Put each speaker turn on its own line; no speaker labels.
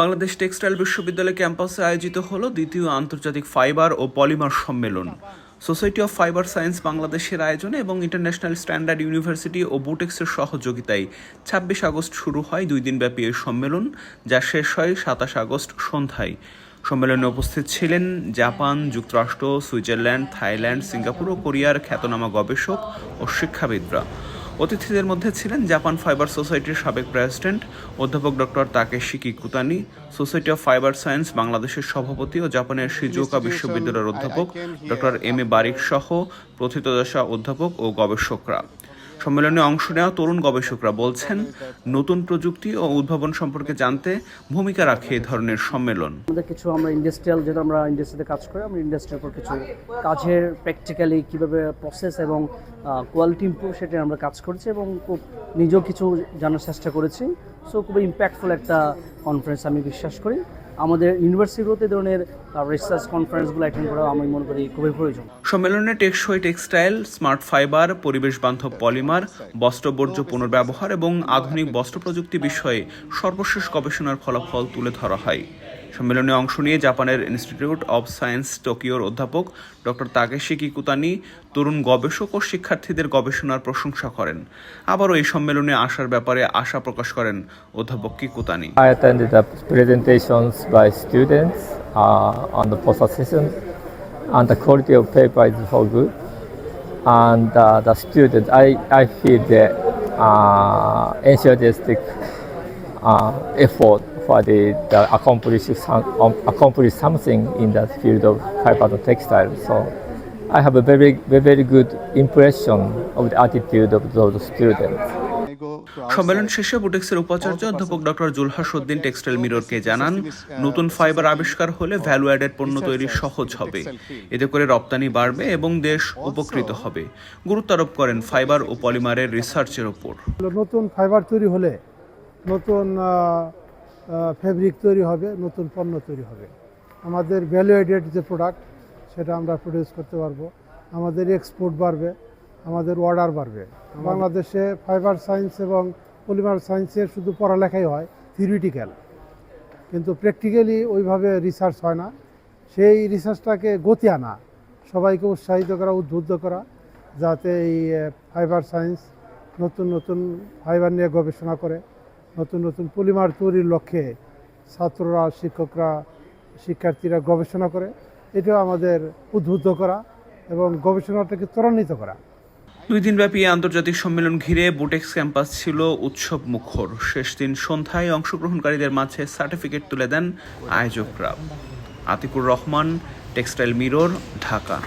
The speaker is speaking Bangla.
বাংলাদেশ টেক্সটাইল বিশ্ববিদ্যালয় ক্যাম্পাসে আয়োজিত হলো দ্বিতীয় আন্তর্জাতিক ফাইবার ও পলিমার সম্মেলন। সোসাইটি অফ ফাইবার সায়েন্স বাংলাদেশের আয়োজনে এবং ইন্টারন্যাশনাল স্ট্যান্ডার্ড ইউনিভার্সিটি ও বুটেক্সের সহযোগিতায় ছাব্বিশ আগস্ট শুরু হয় দুই দিনব্যাপী এই সম্মেলন, যা শেষ হয় সাতাশ আগস্ট সন্ধ্যায়। সম্মেলনে উপস্থিত ছিলেন জাপান, যুক্তরাষ্ট্র, সুইজারল্যান্ড, থাইল্যান্ড, সিঙ্গাপুর ও কোরিয়ার খ্যাতনামা গবেষক ও শিক্ষাবিদরা। অতিথিদের মধ্যে ছিলেন জাপান ফাইবার সোসাইটির সাবেক প্রেসিডেন্ট অধ্যাপক doctor Takeshiki Kutani society of fibre science বাংলাদেশের সভাপতি ও জাপানের শিজুকা বিশ্ববিদ্যালয়ের অধ্যাপক ডক্টর এম এ বারিক সহ প্রথিতদশা অধ্যাপক ও গবেষকরা। সম্মেলনে অংশ নেওয়া তরুণ গবেষকরা বলছেন, নতুন প্রযুক্তি ও উদ্ভাবন সম্পর্কে জানতে ভূমিকা রাখে এ ধরনের সম্মেলন।
আমাদের কিছু আমরা ইন্ডাস্ট্রিয়াল যেটা আমরা ইন্ডাস্ট্রিতে কাজ করি, আমরা ইন্ডাস্ট্রির উপর কিছু কাজের প্র্যাকটিক্যালি কীভাবে প্রসেস এবং কোয়ালিটি ইম্প্রুভ সেটা আমরা কাজ করেছি এবং খুব নিজেও কিছু জানার চেষ্টা করেছি। সো খুবই ইম্প্যাক্টফুল একটা কনফারেন্স আমি বিশ্বাস করি। আমাদের ইউনিভার্সিটিগুলোতে ধরনের রিসার্চ কনফারেন্সগুলো অ্যাটেন্ড করা আমি মনে করি খুবই প্রয়োজন।
সম্মেলনে টেকসই টেক্সটাইল স্মার্ট ফাইবার পরিবেশ বান্ধব পলিমার বস্ত্র বর্জ্য পুনর্ব্যবহার এবং আধুনিক বস্ত্র প্রযুক্তি বিষয়ে সর্বশেষ গবেষণার ফলাফল তুলে ধরা হয়। সম্মেলনে অংশ নিয়ে জাপানের ইনস্টিটিউট অব সায়েন্স টোকিওর অধ্যাপক ডক্টর তাকেশি কিকুতানি তরুণ গবেষক ও শিক্ষার্থীদের গবেষণার প্রশংসা করেন। আবারও এই সম্মেলনে আসার ব্যাপারে আশা প্রকাশ করেন অধ্যাপক কিকুতানি।
uh, And the quality of paper is so good. And uh, the student i, I feel the uh, enthusiastic uh, effort for the, the accomplish, some, um, accomplish something in the field of fiber and textile. So I have a very, very, very good impression of the attitude of those students.
সম্মেলন শেষে বুটেক্সের উপাচার্য অধ্যাপক ডক্টর জুলহাস উদ্দিন টেক্সটাইল মিররকে জানান নতুন ফাইবার আবিষ্কার হলে ভ্যালু অ্যাডেড পণ্য তৈরি সহজ হবে এতে করে রপ্তানি বাড়বে এবং দেশ উপকৃত হবে গুরুত্ব আরোপ করেন ফাইবার ও পলিমারের রিসার্চের ওপর
নতুন ফাইবার তৈরি হলে নতুন ফেব্রিক তৈরি হবে নতুন পণ্য তৈরি হবে। আমাদের ভ্যালু এডেড যে প্রোডাক্ট সেটা আমরা প্রডিউস করতে পারব। আমাদের এক্সপোর্ট বাড়বে আমাদের অর্ডার বাড়বে। বাংলাদেশে ফাইবার সায়েন্স এবং পলিমার সায়েন্সের শুধু পড়ালেখাই হয় থিওরিটিক্যাল কিন্তু প্র্যাকটিক্যালি ওইভাবে রিসার্চ হয় না। সেই রিসার্চটাকে গতি আনা সবাইকে উৎসাহিত করা উদ্বুদ্ধ করা যাতে এই ফাইবার সায়েন্স নতুন নতুন ফাইবার নিয়ে গবেষণা করে। নতুন নতুন পলিমার তৈরির লক্ষ্যে ছাত্ররা, শিক্ষকরা, শিক্ষার্থীরা গবেষণা করে। এটাও আমাদের উদ্বুদ্ধ করা এবং গবেষণাটাকে ত্বরান্বিত করা।
দুই দিনব্যাপী আন্তর্জাতিক সম্মেলন ঘিরে বুটেক্স ক্যাম্পাস ছিল উৎসব মুখর। শেষ দিন সন্ধ্যায় অংশগ্রহণকারীদের মাঝে সার্টিফিকেট তুলে দেন আয়োজকরা। Atikur Rahman, Textile Mirror, Dhaka.